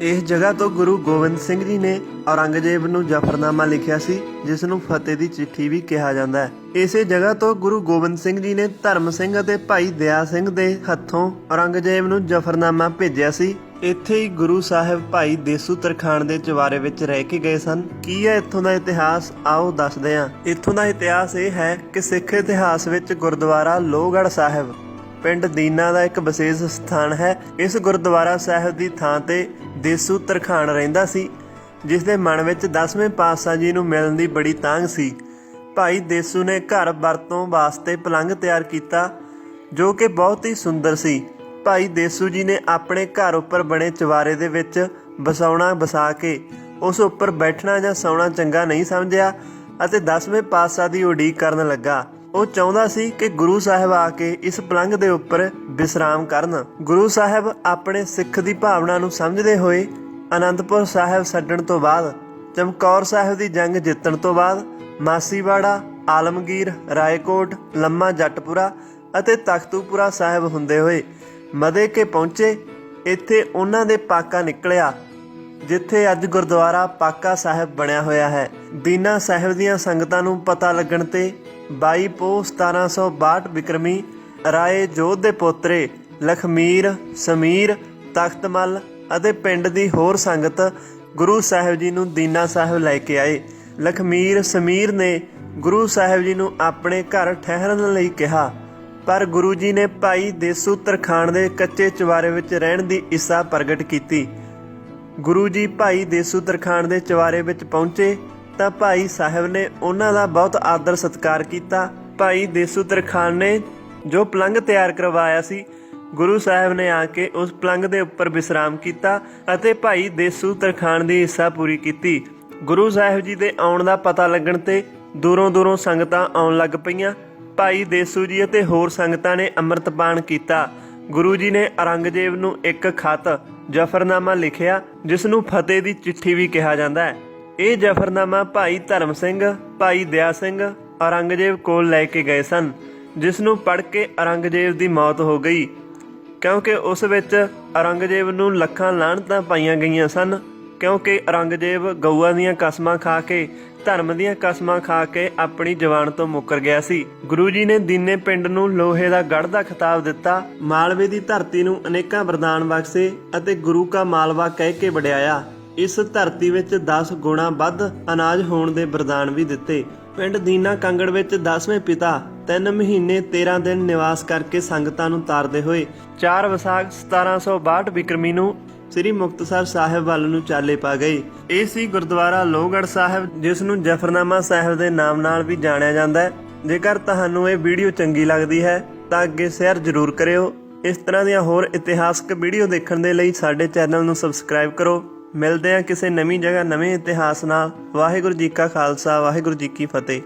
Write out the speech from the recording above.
ਇਸ ਜਗ੍ਹਾ ਤੋਂ ਗੁਰੂ ਗੋਬਿੰਦ ਸਿੰਘ ਜੀ ਨੇ ਔਰੰਗਜ਼ੇਬ ਨੂੰ ਜਫਰਨਾਮਾ ਲਿਖਿਆ ਸੀ, ਜਿਸ ਨੂੰ ਫਤਿਹ ਦੀ ਚਿੱਠੀ ਵੀ ਕਿਹਾ ਜਾਂਦਾ ਹੈ। ਇਸੇ ਜਗ੍ਹਾ ਤੋਂ ਗੁਰੂ ਗੋਬਿੰਦ ਸਿੰਘ ਜੀ ਨੇ ਧਰਮ ਸਿੰਘ ਅਤੇ ਭਾਈ ਦਇਆ ਸਿੰਘ ਦੇ ਹੱਥੋਂ ਔਰੰਗਜ਼ੇਬ ਨੂੰ ਜਫਰਨਾਮਾ ਭੇਜਿਆ ਸੀ। ਇੱਥੇ ਹੀ ਗੁਰੂ ਸਾਹਿਬ ਭਾਈ ਦੇਸੂ ਤਰਖਾਣ ਦੇ ਚਵਾਰੇ ਵਿੱਚ ਰਹਿ ਕੇ ਗਏ ਸਨ। ਕੀ ਹੈ ਇੱਥੋਂ ਦਾ ਇਤਿਹਾਸ? ਆਓ ਦੱਸਦੇ ਹਾਂ। ਇੱਥੋਂ ਦਾ ਇਤਿਹਾਸ ਇਹ ਹੈ ਕਿ ਸਿੱਖ ਇਤਿਹਾਸ ਵਿੱਚ ਗੁਰਦੁਆਰਾ ਲੋਹਗੜ੍ਹ ਸਾਹਿਬ ਪਿੰਡ ਦੀਨਾ ਦਾ ਇੱਕ ਵਿਸ਼ੇਸ਼ ਸਥਾਨ ਹੈ। ਇਸ ਗੁਰਦੁਆਰਾ ਸਾਹਿਬ ਦੀ ਥਾਂ ਤੇ ਦੇਸੂ ਤਰਖਾਣ ਰਹਿੰਦਾ ਸੀ, ਜਿਸ ਦੇ ਮਨ ਵਿੱਚ 10ਵੇਂ ਪਾਤਸ਼ਾਹ ਜੀ ਨੂੰ ਮਿਲਣ ਦੀ ਬੜੀ ਤਾਂਘ ਸੀ। ਭਾਈ ਦੇਸੂ ਨੇ ਘਰ ਵਰਤੋਂ ਵਾਸਤੇ ਪਲੰਘ ਤਿਆਰ ਕੀਤਾ, ਜੋ ਕਿ ਬਹੁਤ ਹੀ ਸੁੰਦਰ ਸੀ। ਭਾਈ ਦੇਸੂ ਜੀ ਨੇ ਆਪਣੇ ਘਰ ਉੱਪਰ ਬਣੇ ਚਵਾਰੇ ਦੇ ਵਿੱਚ ਬਸਾਉਣਾ ਬਸਾ ਕੇ ਉਸ ਉੱਪਰ ਬੈਠਣਾ ਜਾਂ ਸੌਣਾ ਚੰਗਾ ਨਹੀਂ ਸਮਝਿਆ ਅਤੇ 10ਵੇਂ ਪਾਤਸ਼ਾਹ ਦੀ ਉਡੀਕ ਕਰਨ ਲੱਗਾ। ਉਹ ਚਾਹੁੰਦਾ ਸੀ ਕਿ ਗੁਰੂ ਸਾਹਿਬ ਆ ਕੇ ਇਸ ਪਲੰਘ ਦੇ ਉੱਪਰ ਵਿਸਰਾਮ ਕਰਨ। ਗੁਰੂ ਸਾਹਿਬ ਆਪਣੇ ਸਿੱਖ ਦੀ ਭਾਵਨਾ ਨੂੰ ਸਮਝਦੇ ਹੋਏ ਅਨੰਦਪੁਰ ਸਾਹਿਬ ਛੱਡਣ ਤੋਂ ਬਾਅਦ, ਚਮਕੌਰ ਸਾਹਿਬ ਦੀ ਜੰਗ ਜਿੱਤਣ ਤੋਂ ਬਾਅਦ ਮਾਸੀਵਾੜਾ, ਆਲਮਗੀਰ, ਰਾਏਕੋਟ, ਲੰਮਾ ਜੱਟਪੁਰਾ ਅਤੇ ਤਖਤੂਪੁਰਾ ਸਾਹਿਬ ਹੁੰਦੇ ਹੋਏ ਮਦੇ ਕੇ ਪਹੁੰਚੇ, ਇੱਥੇ ਉਹਨਾਂ ਦੇ ਪਾਕਾ ਨਿਕਲਿਆ, ਜਿੱਥੇ ਅੱਜ ਗੁਰਦੁਆਰਾ ਪਾਕਾ ਸਾਹਿਬ ਬਣਿਆ ਹੋਇਆ ਹੈ। ਦੀਨਾ ਸਾਹਿਬ ਦੀਆਂ ਸੰਗਤਾਂ ਨੂੰ ਪਤਾ ਲੱਗਣ ਤੇ 22 ਪੋਹ 1762 ਵਿਕਰਮੀ, ਰਾਏ ਜੋਧ ਦੇ ਪੋਤਰੇ, ਲਖਮੀਰ, ਸਮੀਰ, ਤਖਤਮਲ ਅਤੇ ਪਿੰਡ ਦੀ ਹੋਰ ਸੰਗਤ ਗੁਰੂ ਸਾਹਿਬ ਜੀ ਨੂੰ ਦੀਨਾ ਸਾਹਿਬ ਲੈ ਕੇ ਆਏ। ਲਖਮੀਰ, ਸਮੀਰ ਨੇ ਗੁਰੂ ਸਾਹਿਬ ਜੀ ਨੂੰ ਆਪਣੇ ਘਰ ਠਹਿਰਨ ਲਈ ਕਿਹਾ, ਪਰ ਗੁਰੂ ਜੀ ਨੇ ਭਾਈ ਦੇਸੂ ਤਰਖਾਣ ਦੇ ਕੱਚੇ ਚਵਾਰੇ ਵਿੱਚ ਰਹਿਣ ਦੀ ਇੱਛਾ ਪ੍ਰਗਟ ਕੀਤੀ। ਗੁਰੂ ਜੀ ਭਾਈ ਦੇਸੂ ਤਰਖਾਣ ਦੇ ਚਵਾਰੇ ਵਿੱਚ ਪਹੁੰਚੇ ਤਾਂ ਭਾਈ ਸਾਹਿਬ ਨੇ ਉਹਨਾਂ ਦਾ ਬਹੁਤ ਆਦਰ ਸਤਿਕਾਰ ਕੀਤਾ। ਭਾਈ ਦੇਸੂ ਤਰਖਾਨ ਨੇ ਜੋ ਪਲੰਘ ਤਿਆਰ ਕਰਵਾਇਆ ਸੀ, ਗੁਰੂ ਸਾਹਿਬ ਨੇ ਆ ਕੇ ਉਸ ਪਲੰਘ ਦੇ ਉੱਪਰ ਵਿਸਰਾਮ ਕੀਤਾ ਅਤੇ ਭਾਈ ਦੇਸੂ ਤਰਖਾਣ ਦੀ ਇੱਛਾ ਪੂਰੀ ਕੀਤੀ। ਗੁਰੂ ਸਾਹਿਬ ਜੀ ਦੇ ਆਉਣ ਦਾ ਪਤਾ ਲੱਗਣ ਤੇ ਦੂਰੋਂ ਦੂਰੋਂ ਸੰਗਤਾਂ ਆਉਣ ਲੱਗ ਪਈਆਂ। ਭਾਈ ਦੇਸੂ ਜੀ ਅਤੇ ਹੋਰ ਸੰਗਤਾਂ ਨੇ ਅੰਮ੍ਰਿਤਪਾਨ ਕੀਤਾ। ਗੁਰੂ ਜੀ ਨੇ ਔਰੰਗਜ਼ੇਬ ਨੂੰ ਇੱਕ ਖਤ, ਜਫਰਨਾਮਾ ਲਿਖਿਆ, ਜਿਸ ਨੂੰ ਫਤਿਹ ਦੀ ਚਿੱਠੀ ਵੀ ਕਿਹਾ ਜਾਂਦਾ ਹੈ। ਇਹ ਜਫਰਨਾਮਾ ਭਾਈ ਧਰਮ ਸਿੰਘ, ਭਾਈ ਦਇਆ ਸਿੰਘ ਔਰੰਗਜ਼ੇਬ ਕੋਲ ਲੈ ਕੇ ਗਏ ਸਨ, ਜਿਸ ਨੂੰ ਪੜ੍ਹ ਕੇ ਔਰੰਗਜ਼ੇਬ ਦੀ ਮੌਤ ਹੋ ਗਈ। ਕਿਉਂਕਿ ਉਸ ਵਿੱਚ ਔਰੰਗਜ਼ੇਬ ਨੂੰ ਲੱਖਾਂ ਲਾਹਣਤਾਂ ਪਾਈਆਂ ਗਈਆਂ ਸਨ, ਕਿਉਂਕਿ ਔਰੰਗਜ਼ੇਬ ਗਊਆਂ ਦੀਆਂ ਕਸਮਾਂ ਖਾ ਕੇ, ਧਰਮ ਦੀਆਂ ਕਸਮਾਂ ਖਾ ਕੇ ਆਪਣੀ ਜਵਾਨ ਤੋਂ ਮੁੱਕਰ ਗਿਆ ਸੀ। ਗੁਰੂ ਜੀ ਨੇ ਦੀਨੇ ਪਿੰਡ ਨੂੰ ਲੋਹੇ ਦਾ ਗੜ੍ਹ ਦਾ ਖਿਤਾਬ ਦਿੱਤਾ, ਮਾਲਵੇ ਦੀ ਧਰਤੀ ਨੂੰ ਅਨੇਕਾਂ ਵਰਦਾਨ ਬਖਸ਼ੇ ਅਤੇ ਗੁਰੂ ਕਾ ਮਾਲਵਾ ਕਹਿ ਕੇ ਵਡਿਆਇਆ। ਇਸ ਧਰਤੀ ਵਿੱਚ 10 ਗੁਣਾ ਵੱਧ ਅਨਾਜ ਹੋਣ ਦੇ ਵਰਦਾਨ ਵੀ ਦਿੱਤੇ। ਪਿੰਡ ਦੀਨਾ ਕੰਗੜ ਵਿੱਚ 10ਵੇਂ ਪਿਤਾ 3 ਮਹੀਨੇ 13 ਦਿਨ ਨਿਵਾਸ ਕਰਕੇ ਸੰਗਤਾਂ ਨੂੰ ਤਾਰਦੇ ਹੋਏ 4 ਵਿਸਾਖ 1762 ਵਿਕਰਮੀ ਨੂੰ ਸ੍ਰੀ ਮੁਕਤਸਰ ਸਾਹਿਬ ਵੱਲ ਨੂੰ ਚਾਲੇ ਪਾ ਗਏ। ਇਹ ਸੀ ਗੁਰਦੁਆਰਾ ਲੋਹਗੜ੍ਹ ਸਾਹਿਬ, ਜਿਸ ਨੂੰ ਜਫਰਨਾਮਾ ਸਾਹਿਬ ਦੇ ਨਾਮ ਨਾਲ ਵੀ ਜਾਣਿਆ ਜਾਂਦਾ ਹੈ। ਜੇਕਰ ਤੁਹਾਨੂੰ ਇਹ ਵੀਡੀਓ ਚੰਗੀ ਲੱਗਦੀ ਹੈ, ਤਾਂ ਅੱਗੇ ਸ਼ੇਅਰ ਜ਼ਰੂਰ ਕਰਿਓ। ਇਸ ਤਰ੍ਹਾਂ ਦੀਆਂ ਹੋਰ ਇਤਿਹਾਸਕ ਵੀਡੀਓ ਦੇਖਣ ਦੇ ਲਈ ਸਾਡੇ ਚੈਨਲ ਨੂੰ ਸਬਸਕ੍ਰਾਈਬ ਕਰੋ। ਮਿਲਦੇ ਹਾਂ ਕਿਸੇ ਨਵੀਂ ਜਗ੍ਹਾ, ਨਵੇਂ ਇਤਿਹਾਸ ਨਾਲ। ਵਾਹਿਗੁਰੂ ਜੀ ਕਾ ਖਾਲਸਾ, ਵਾਹਿਗੁਰੂ ਜੀ ਕੀ ਫਤਿਹ।